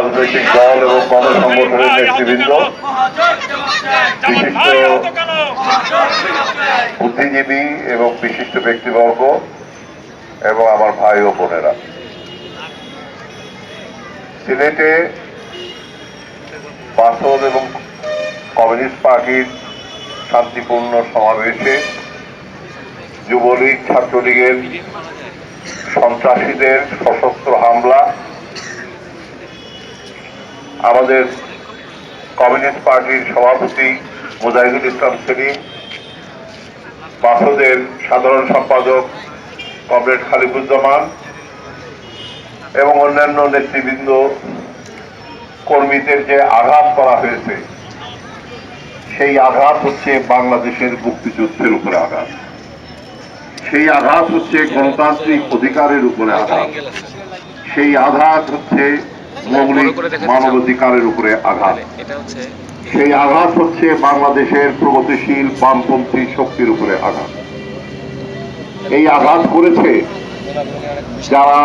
রাজনৈতিক দল এবং গণসংগঠনের নেতৃবৃন্দ বিশিষ্ট বুদ্ধিজীবী এবং বিশিষ্ট ব্যক্তিবর্গ এবং আমার ভাই ও বোনেরা। সিলেটে বাসদ এবং কমিউনিস্ট পার্টির শান্তিপূর্ণ সমাবেশে যুবলীগ ছাত্রলীগের সন্ত্রাসীদের সশস্ত্র হামলা আমাদের কমিউনিস্ট পার্টির সভাপতি মুজাহিদুল ইসলাম সেলিম বাসদের সাধারণ সম্পাদক কমরেড খালিকুজ্জামান এবং অন্যান্য নেতৃবৃন্দ, কর্মীদের যে আঘাত করা হয়েছে, সেই আঘাত হচ্ছে বাংলাদেশের মুক্তিযুদ্ধের উপরে আঘাত। সেই আঘাত হচ্ছে গণতান্ত্রিক অধিকারের উপরে আঘাত। সেই আঘাত হচ্ছে মৌলিক মানবাধিকারের উপরে আঘাত। সেই আঘাত হচ্ছে বাংলাদেশের প্রগতিশীল বামপন্থী শক্তির উপরে আঘাত। এই আঘাত করেছে যারা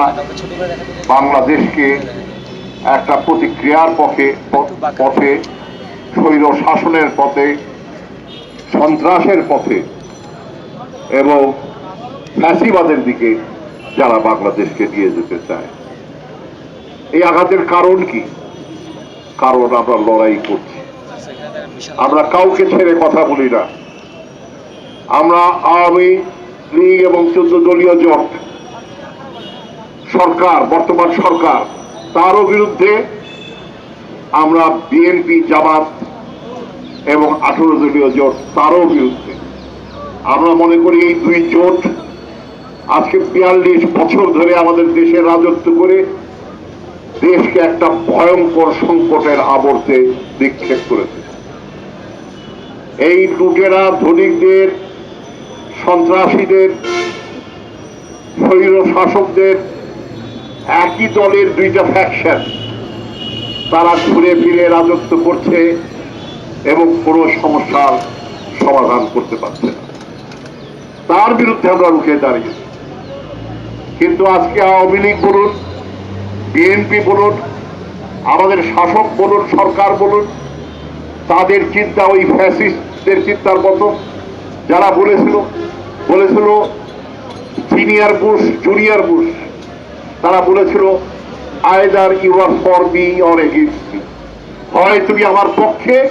বাংলাদেশকে একটা প্রতিক্রিয়ার পথে পথে স্বৈর শাসনের পথে সন্ত্রাসের পথে এবং ফ্যাসিবাদের দিকে যারা বাংলাদেশকে নিয়ে যেতে চায়। এই আঘাতের কারণ কি? কারণ আমরা লড়াই করছি। আমরা কাউকে ছেড়ে কথা বলি না। আমরা আওয়ামী লীগ এবং চোদ্দ দলীয় জোট, সরকার, বর্তমান সরকার, তারও বিরুদ্ধে আমরা বিএনপি, জামাত এবং আঠারো দলীয় জোট, তারও বিরুদ্ধে। আমরা মনে করি এই দুই জোট আজকে বিয়াল্লিশ বছর ধরে আমাদের দেশে রাজত্ব করে দেশকে একটা ভয়ঙ্কর সংকটের আবর্তে নিক্ষেপ করেছে। এই লুটেরা ধনিকদের সন্ত্রাসীদের, স্বৈর শাসকদের, একই দলের দুইটা ফ্যাকশন তারা ঘুরে ফিরে রাজত্ব করছে এবং কোনো সমস্যার সমাধান করতে পারছে না। তার বিরুদ্ধে আমরা রুখে দাঁড়িয়েছি। কিন্তু আজকে আওয়ামী লীগ বলুন বিএনপি বলুন, আমাদের শাসক বলুন, সরকার বলুন, তাদের চিন্তা ওই ফ্যাসিস্টদের চিন্তার মতো। যারা বলেছিল বলেছিল, সিনিয়র বুশ, জুনিয়র বুশ, তারা বলেছিল, either you are for me or against me. হয় তুমি আমার পক্ষে,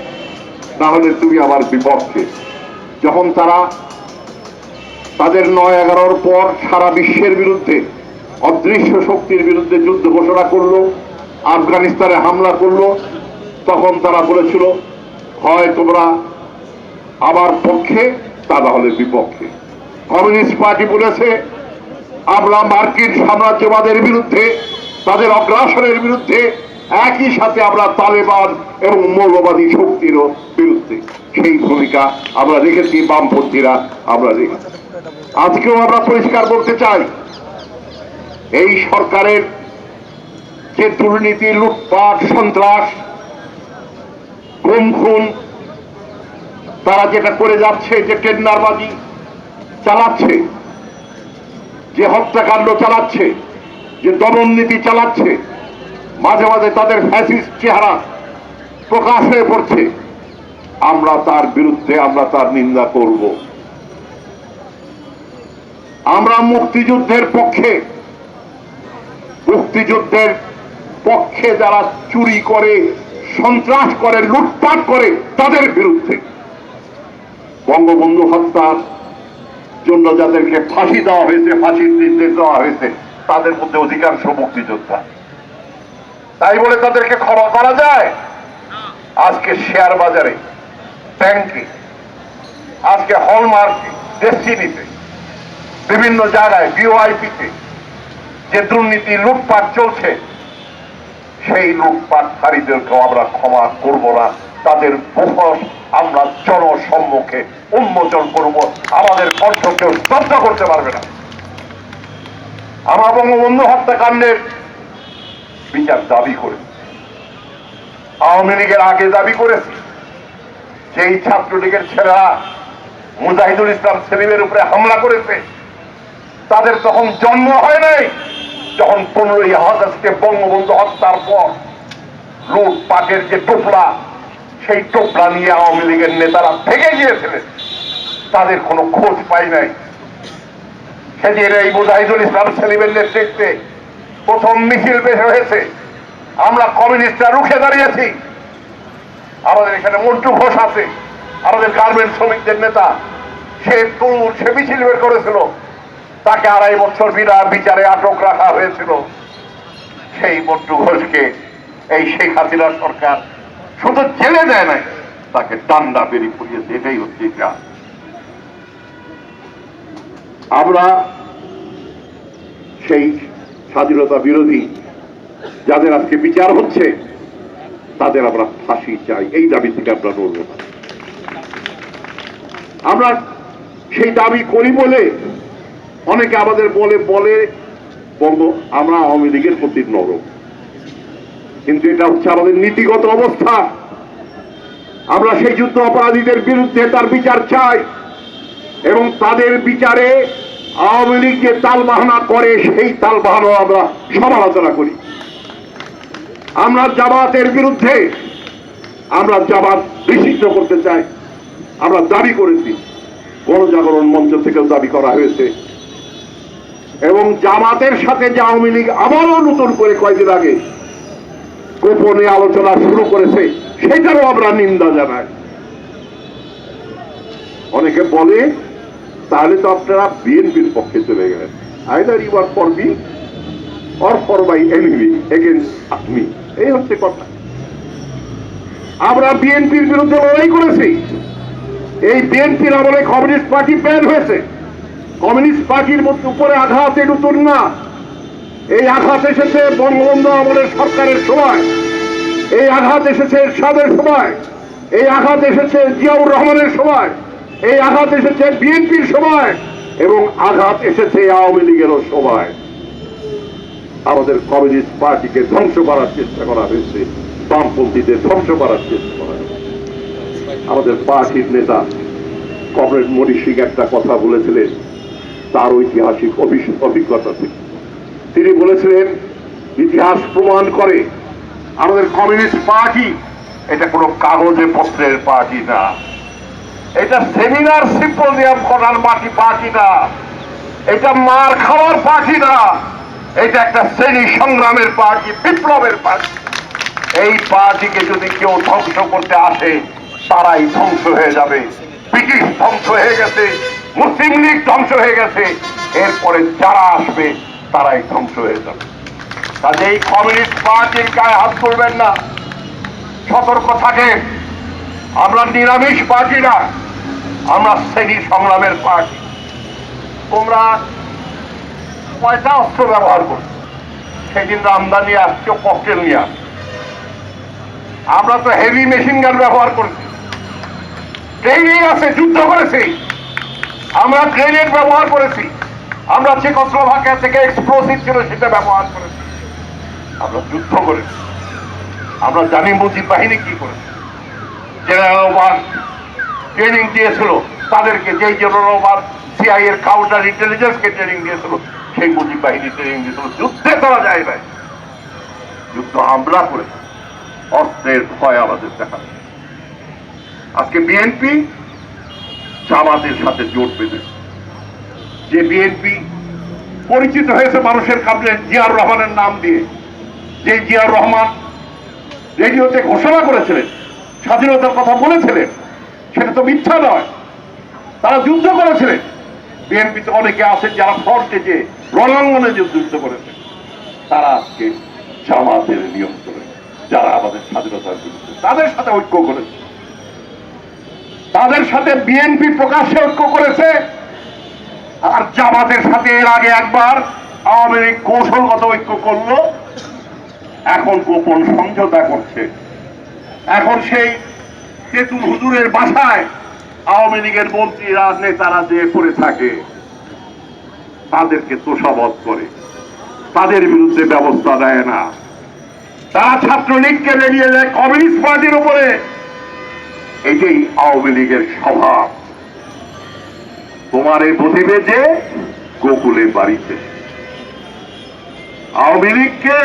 না হলে তুমি আমার বিপক্ষে। যখন তারা তাদের নয় এগারোর পর সারা বিশ্বের বিরুদ্ধে অদৃশ্য শক্তির বিরুদ্ধে যুদ্ধ ঘোষণা করল, আফগানিস্তানে হামলা করল, তখন তারা বলেছিল, হয় তোমরা আমার পক্ষে, তা হলে বিপক্ষে। কমিউনিস্ট পার্টি বলেছে, আমরা মার্কিন সাম্রাজ্যবাদের বিরুদ্ধে, তাদের অগ্রাসনের বিরুদ্ধে একই সাথে আমরা তালেবান এবং মৌলবাদী শক্তিরও বিরুদ্ধে। সেই ভূমিকা আমরা রেখেছি, বামপন্থীরা আমরা রেখেছি। আজকেও আমরা পরিষ্কার করতে চাই এই সরকারের যে দুর্নীতি, লুটপাট, সন্ত্রাস গুম খুন তারা যেটা করে যাচ্ছে, যে টেন্ডারবাজি চালাচ্ছে, যে হত্যাকাণ্ড চালাচ্ছে, যে দমন নীতি চালাচ্ছে, মাঝে মাঝে তাদের ফ্যাসিস্ট চেহারা প্রকাশ হয়ে পড়ছে। আমরা তার বিরুদ্ধে আমরা তার নিন্দা করব। আমরা মুক্তিযুদ্ধের পক্ষে মুক্তিযুদ্ধের পক্ষে যারা চুরি করে, সন্ত্রাস করে, লুটপাট করে, তাদের বিরুদ্ধে বঙ্গবন্ধু হত্যার জন্য যাদেরকে ফাঁসি দেওয়া হয়েছে, ফাঁসির নির্দেশ দেওয়া হয়েছে, তাদের মধ্যে অধিকাংশ মুক্তিযোদ্ধা। তাই বলে তাদেরকে ক্ষমা করা যায়? আজকে শেয়ার বাজারে, ব্যাংকে, আজকে হলমার্কে ডেস্টিনিতে বিভিন্ন জায়গায় বিওআইপিতে যে দুর্নীতি লুটপাট চলছে, সেই লুটপাটকারীদেরকেও আমরা ক্ষমা করব না। তাদের মুখোশ আমরা জনসম্মুখে উন্মোচন করব। আমাদের কণ্ঠ কেউ স্তব্ধ করতে পারবে না। আমরা বঙ্গবন্ধু হত্যাকাণ্ডের বিচার দাবি করে, আওয়ামী লীগের আগে দাবি করেছি সেই ছাত্রলীগের ছেলেরা মুজাহিদুল ইসলাম সেলিমের উপরে হামলা করেছে। তাদের তখন জন্ম হয় নাই। যখন পনেরোই আগস্টে বঙ্গবন্ধু হত্যার পর লুটপাটের যে টোপলা সেই টোপলা নিয়ে আওয়ামী লীগের নেতারা ভেঙে গিয়েছিলেন। তাদের কোনো খোঁজ পাই নাই। সেদিন এই মুজাহিদুল ইসলাম সেলিমের নেতৃত্বে প্রথম মিছিল বের হয়েছে। আমরা কমিউনিস্টরা রুখে দাঁড়িয়েছি। আমাদের এখানে মন্টু ঘোষ আছে। আমাদের গার্মেন্ট শ্রমিকদের নেতা, সে তরুণ, সে মিছিল বের করেছিল। তাকে আড়াই বছর বিনা বিচারে আটক রাখা হয়েছিল। সেই মন্টু ঘোষকে এই শেখ হাসিনা সরকার শুধু জেলে দেয় নাই, তাকে ডান্ডা বেরিয়ে পড়িয়েছে এটাই হচ্ছে ইতিহাস। আমরা সেই স্বাধীনতা বিরোধী যাদের আজকে বিচার হচ্ছে, তাদের আমরা ফাঁসি চাই। এই দাবি থেকে আমরা লড়ব না। আমরা সেই দাবি করি বলে অনেকে আমাদের বলে বলে, বলব, আমরা আওয়ামী লীগের প্রতি নরম কিন্তু এটা হচ্ছে আমাদের নীতিগত অবস্থা। আমরা সেই যুদ্ধ অপরাধীদের বিরুদ্ধে তার বিচার চাই এবং তাদের বিচারে আওয়ামী লীগ যে তাল বাহানা করে, সেই তাল বাহানা আমরা সমালোচনা করি। আমরা জামাতের বিরুদ্ধে, আমরা জামাত নিষিদ্ধ করতে চাই। আমরা দাবি করেছি। গণজাগরণ মঞ্চ থেকেও দাবি করা হয়েছে। এবং জামাতের সাথে আওয়ামী লীগ আবারও নতুন করে কয়েকদিন আগে গোপনে আলোচনা শুরু করেছে, সেটারও আমরা নিন্দা জানাই। অনেকে বলে, তাহলে তো আপনারা বিএনপির পক্ষে চলে গেলেন। Either you are for me or for my enemy against me এই হচ্ছে কথা। আমরা বিএনপির বিরুদ্ধে লড়াই করেছি। এই বিএনপির আমলে কমিউনিস্ট পার্টি ব্যান হয়েছে। কমিউনিস্ট পার্টির মধ্যে উপরে আঘাত, এ নতুন না। এই আঘাত এসেছে বঙ্গবন্ধু আমলের সরকারের সময়। এই আঘাত এসেছে এরশাদের সময়। এই আঘাত এসেছে জিয়াউর রহমানের সময়। এই আঘাত এসেছে বিএনপির সময়। এবং আঘাত এসেছে আওয়ামী লীগেরও সময়। আমাদের কমিউনিস্ট পার্টিকে ধ্বংস করার চেষ্টা করা হয়েছে। বামপন্থীদের ধ্বংস করার চেষ্টা করা হয়েছে। আমাদের পার্টির নেতা কমরেড সিং একটা কথা বলেছিলেন। তার ঐতিহাসিক অভিজ্ঞতা থেকে তিনি বলেছিলেন, ইতিহাস প্রমাণ করে আমাদের কমিউনিস্ট পার্টি, এটা কোনো কাগজে, পত্রের পার্টি না। এটা সেমিনার, সিম্পোজিয়াম করার মাটি পার্টি না। এটা মার খাওয়ার পার্টি না। এটা একটা শ্রেণি সংগ্রামের পার্টি, বিপ্লবের পার্টি। এই পার্টিকে যদি কেউ ধ্বংস করতে আসে, তারাই ধ্বংস হয়ে যাবে। ব্রিটিশ ধ্বংস হয়ে গেছে। মুসলিম লীগ ধ্বংস হয়ে গেছে। এরপরে যারা আসবে, তারাই ধ্বংস হয়ে যাবে। কাজেই কমিউনিস্ট পার্টির গায়ে হাত তুলবেন না। সতর্ক থাকে আমরা নিরামিষ পার্টি না, আমরা শ্রেণি সংগ্রামের পার্টি। তোমরা পয়সা, অস্ত্র ব্যবহার করো। সেদিন আমদানি আসছো ককটেল নিয়ে আসছো। আমরা তো হেভি মেশিন গান ব্যবহার করেছি। ট্রেনিং আছে, যুদ্ধ করেছি। আমরা গ্রেনেড ব্যবহার করেছি। আমরা চেকোস্লোভাকিয়া থেকে এক্সপ্লোসিভ ছিল সেটা ব্যবহার করেছি। আমরা যুদ্ধ করেছি। আমরা জানি মুজিব বাহিনী কি করেছে। জেনারেল ওয়ান ট্রেনিং দিয়েছিল। তাদেরকে যেই জেনারেল ওয়ান সিআই এর কাউন্টার ইন্টেলিজেন্সকে ট্রেনিং দিয়েছিল, সেই মুজিব বাহিনী ট্রেনিং দিয়েছিল। যুদ্ধে করা যায় না যুদ্ধ হামলা করে অস্ত্রের ভয় আমাদের দেখা। আজকে বিএনপি জামাতের সাথে জোট বেঁধেছে যে বিএনপি পরিচিত হয়েছে মানুষের কাছে জিয়ার রহমানের নাম দিয়ে, যে জিয়ার রহমান রেডিওতে ঘোষণা করেছিলেন, স্বাধীনতার কথা বলেছিলেন, সেটা তো মিথ্যা নয়। তারা যুদ্ধ করেছিলেন। বিএনপিতে অনেকে আছেন যারা ফ্রন্টে যে রণাঙ্গনে যে যুদ্ধ করেছেন তারা আজকে জামাতের নিয়ন্ত্রণে, যারা আমাদের স্বাধীনতার বিরুদ্ধে, তাদের সাথে ঐক্য করেছে। তাদের সাথে বিএনপি প্রকাশ্যে ঐক্য করেছে। আর জামাতের সাথে এর আগে একবার আওয়ামী লীগ কৌশলগত ঐক্য করল। এখন গোপন সমঝোতা করছে। এখন সেই তেতুল হুজুরের বাসায় আওয়ামী লীগের মন্ত্রীরা নেতারা যে করে থাকে। তাদেরকে তোষাবধ করে। তাদের বিরুদ্ধে ব্যবস্থা দেয় না। তারা ছাত্রলীগকে বেরিয়ে যায়, কমিউনিস্ট পার্টির উপরে। এটাই আওয়ামী লীগের স্বভাব। তোমার এই যে গোকুলের বাড়িতে। আওয়ামী লীগকে,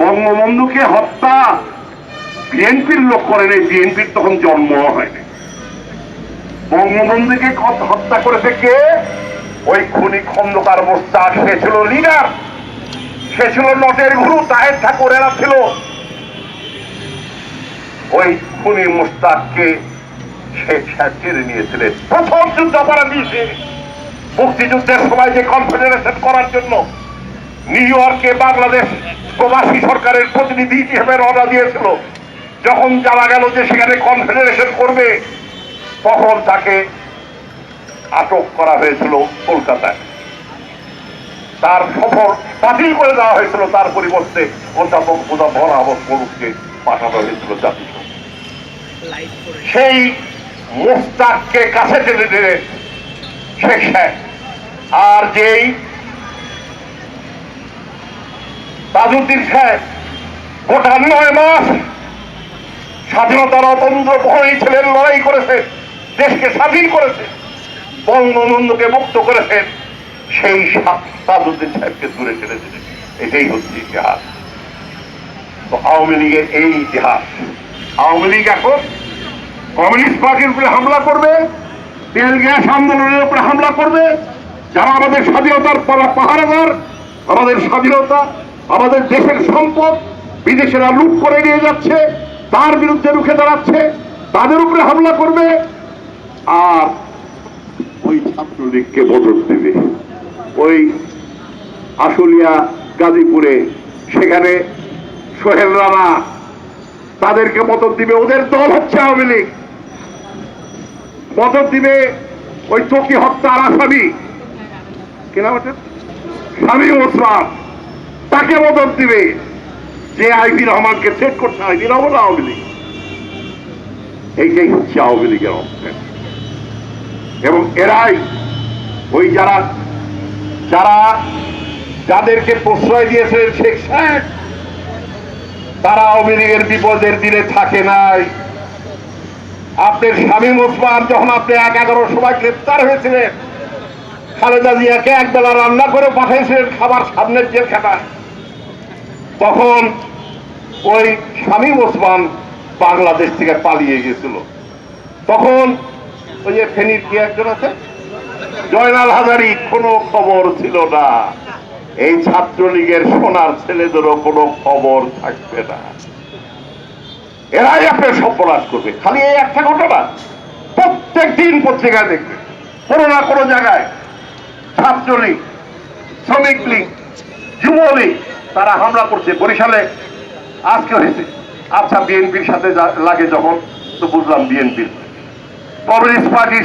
বঙ্গবন্ধুকে হত্যা, বিএনপির লোক করেন এই বিএনপির তখন জন্ম হয়নি। বঙ্গবন্ধুকে হত্যা করেছে কে? ওই খুনি খন্দকার মোস্তাক, সে ছিল লিডার সে ছিল নটের গুরু, তাহের ঠাকুর, এরা ছিল ওই খুনি মোস্তাককে শেখ সাহেব কেড়ে নিয়েছিলেন। প্রথম যুদ্ধ অপরাধী সে মুক্তিযুদ্ধের সময় যে কনফেডারেশন করার জন্য নিউ ইয়র্কে বাংলাদেশ প্রবাসী সরকারের প্রতিনিধি হিসেবে রওনা দিয়েছিল। যখন জানা গেল যে সেখানে কনফেডারেশন করবে, তখন তাকে আটক করা হয়েছিল কলকাতায়। তার সফর বাতিল করে দেওয়া হয়েছিল, তার পরিবর্তে অধ্যাপক আহমদ মরুককে পাঠানো হয়েছিল জাতিসংঘ। সেই মোস্তাককে কাছে টেনে টেনে শেখ আর যেই তাজউদ্দিন সাহেব গোটা নয় মাস স্বাধীনতার অতন্ত্র লড়াই করেছেন দেশকে স্বাধীন করেছেন বঙ্গবন্ধুকে মুক্ত করেছেন সেই সা- সাহেবকে দূরে ছেড়ে দিলেন এটাই হচ্ছে ইতিহাস। তো আওয়ামী লীগের এই ইতিহাস। আওয়ামী লীগ এখন কমিউনিস্ট পার্টির উপরে হামলা করবে, তেল গ্যাস আন্দোলনের উপরে হামলা করবে। যারা আমাদের স্বাধীনতার পাহা- পাহারাদার, আমাদের স্বাধীনতা, আমাদের দেশের সম্পদ বিদেশেরা লুট করে নিয়ে যাচ্ছে, তার বিরুদ্ধে রুখে দাঁড়াচ্ছে, তাদের উপরে হামলা করবে। আর ওই ছাত্রলীগকে মদত দেবে। ওই আশুলিয়া গাজীপুরে সেখানে সোহেল রানা তাদেরকে মদত দিবে, ওদের দল হচ্ছে আওয়ামী লীগ। মদত দিবে ওই চকি হত্যার আসামি। কি নাম ওটা স্বামী ওসমান। তাকে মদত দিবে যে আইবি রহমানকে সেট করছে আইবি রহমান আওয়ামী লীগ। এইটাই হচ্ছে আওয়ামী লীগের অবস্থান এবং এরাই ওই যারা যারা যাদেরকে প্রশ্রয় দিয়েছিলেন শেখ সাহেব তারা আওয়ামী লীগের বিপদের দিনে থাকে নাই। আপনার শামীম ওসমান যখন আপনি এক এগারোর সময় গ্রেপ্তার হয়েছিলেন, খালেদা জিয়াকে একবেলা রান্না করে পাঠিয়েছিলেন খাবার সামনের জেলখানায়, তখন ওই শামীম ওসমান বাংলাদেশ থেকে পালিয়ে গেছিল তখন ওই যে ফেনীর কি একজন আছে? জয়নাল হাজারি, কোনো খবর ছিল না। এই ছাত্রলীগের সোনার ছেলেদেরও কোনো খবর থাকবে না। এরাই আপনার সর্বনাশ করবে। খালি এই একটা ঘটনা। প্রত্যেক দিন পত্রিকায় দেখবে। কোনো না কোনো জায়গায় ছাত্রলীগ, শ্রমিক লীগ যুবলীগ তারা হামলা করছে। বরিশালে আজকে হয়েছে। আচ্ছা বিএনপির সাথে লাগে যখন, তো বুঝলাম বিএনপির। কমিউনিস্ট পার্টির